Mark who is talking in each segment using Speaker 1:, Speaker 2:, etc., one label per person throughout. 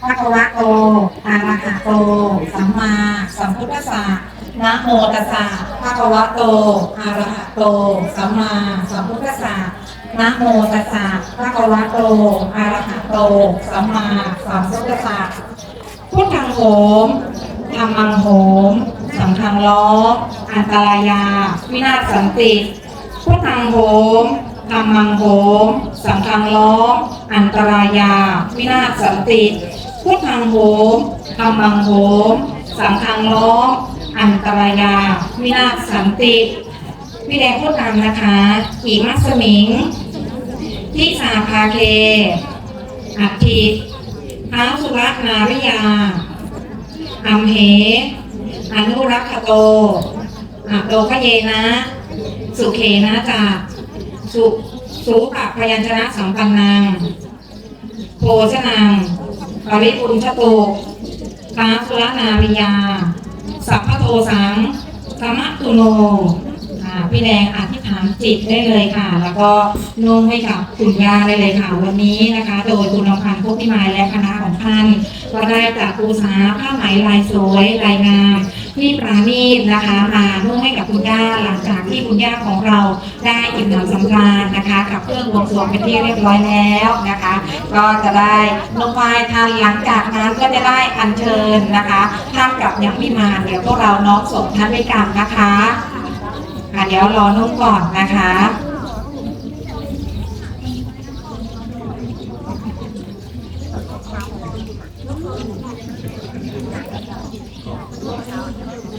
Speaker 1: พระควะโตอะระหะโต สัมมาสัมพุทธัสสะนะโมตัสสะภะคะวะโตอะระหะโต สัมมาสัมพุทธัสสะนะโมตัสสะภะคะวะโตอะระหะโต สัมมาสัมพุทธัสสะพุทธังโหมธรรมังโหม สังฆังล้อมอันตรายา วินาศสันติพุทธังโหมธรรมังโหม สังฆังล้อมอันตรายา วินาศสันติ พุทธังโหมธรรมังโหม สังฆังล้อม อันตรายา วินาศสันติพี่แดงพูดตามนะคะอีมัสมิง ทิสาภาเค อัตถิท้าสุรนาริยาอัมเหอนุรักขโตอะโตคะเยนะ สุเขนะจาสุสุปะพยัญชนะสัมปันนังโภชนัง ปริปุญชโตกาสุรนาริยา สัพพโทสังธรรมตุโนอ่าพี่แดงอธิษฐานจิตได้เลยค่ะ แล้วก็นุ่งให้กับคุณย่าได้เลยค่ะ วันนี้นะคะ โดยคุณอภันธ์พวกพิมายและคณะของท่าน ก็ได้จากครูสาผ้าไหมลายสวยลายงาม ที่ปราณีตนะคะมานุ่อให้กับคุณย่าหลังจากที่คุณย่าของเราได้อิ่มหนำสำราญนะคะกับเครื่องบวงสรวงเป็นที่เรียบร้อยแล้วนะคะ ก็จะได้นุ่งไหว้ท่านหลังจากนั้นก็จะได้อัญเชิญนะคะท่านกลับยังไม่มาเดี๋ยวพวกเราน้องส่งท่านด้วยกันนะคะะเดี๋ยวรอนุ่งก่อนนะคะ แด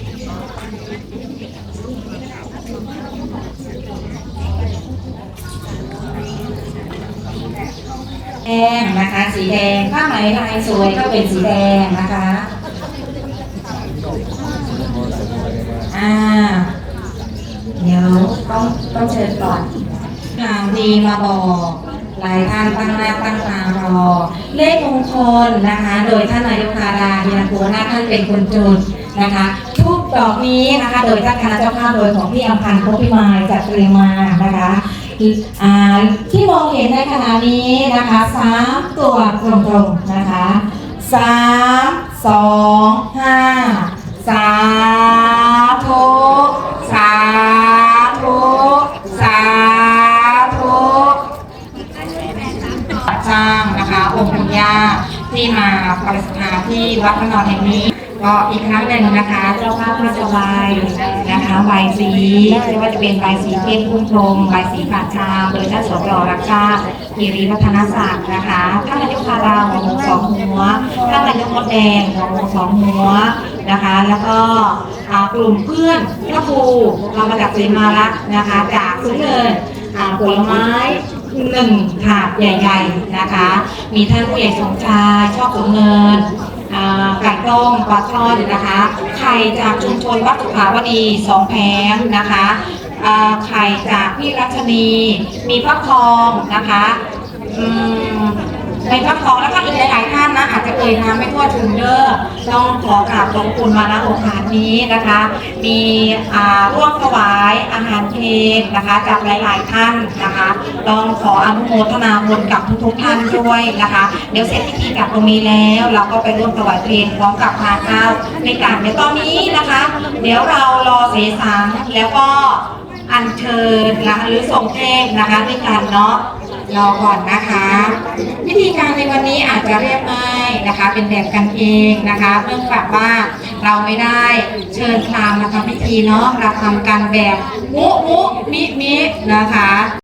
Speaker 1: งนะคะ สีแดงผ้าไหมลายสวยก็เป็นสีแดงนะคะอ่าเดี๋ยวต้องต้องเชิญก่อนข่าวดีมาบอกหลายท่านตั้งหน้าตั้งตารอ เลขมงคลนะคะ โดยท่านนายกธาดาเดีนันโกนาท่านเป็นคนจุดนะคะ ทุกดอกนี้นะคะ โดยท่านคณะเจ้าภาพโดยของพี่อำพันธ์พบพิมายจัดเตรียมมานะคะที่มองเห็นในขณะนี้นะคะสามตัวตรงๆนะคะสามสองห้าสาธุสาธุสาธุสร้างนะคะองค์ปุญญาที่มาประดิษฐานที่วัดพระนอนแห่งนี้ ก็อีกครั้งหนึ่งนะคะเจ้าภาพม่สบายนะคะใบสีไม่ว่าจะเป็นใบสีเทพพุ่มพรมใบสีขาชาโดยท่านสรรักชาติกิริวัฒนศาสตร์นะคะท่านนายกพาราหัวหมูสองหัวท่านนายกมดแดงหัวหมูสองหัวนะคะ แล้วก็กลุ่มเพื่อนพระครูเรามาจากเสมารักนะคะ จากสุนเนินผลไม้หนึ่งถาดใหญ่ ๆนะคะ มีท่านผู้ใหญ่สมชายชอบสมเงิน อ่าไก่ต้มปลาทอดนะคะไข่จากชุมชนวัดสุขาวดีสองแผงนะคะไข่จากพี่รัชนีมีฟักทองนะคะ ในฟักทองแล้วก็อีกหลายๆท่านนะอาจจะเอ่ยนามไม่ทั่วถึงเด้อต้องขอกราบขอบคุณมาณโอกาสนี้นะคะ มีอ่าร่วมถวายอาหารเพลงนะคะจากหลาย ๆ ท่านนะคะต้องขออนุโมทนาบุญกับทุกๆท่านด้วยนะคะ เดี๋ยวเสร็จพิธีกับตรงนี้แล้ว เราก็ไปร่วมถวายเพลงพร้อมกับทานข้าวในการเดี๋ยวตอนนี้นะคะ เดี๋ยวเรารอเสสังแล้วก็ อัญเชิญนะคะหรือส่งเทพนะคะด้วยกันเนาะรอก่อนนะคะ วิธีการในวันนี้อาจจะเรียบง่ายนะคะ เป็นแบบกันเองนะคะเนื่องแบบว่าเราไม่ได้เชิญพรามมาทำพิธีเนาะเราทำกันแบบมุมุมิมินะคะ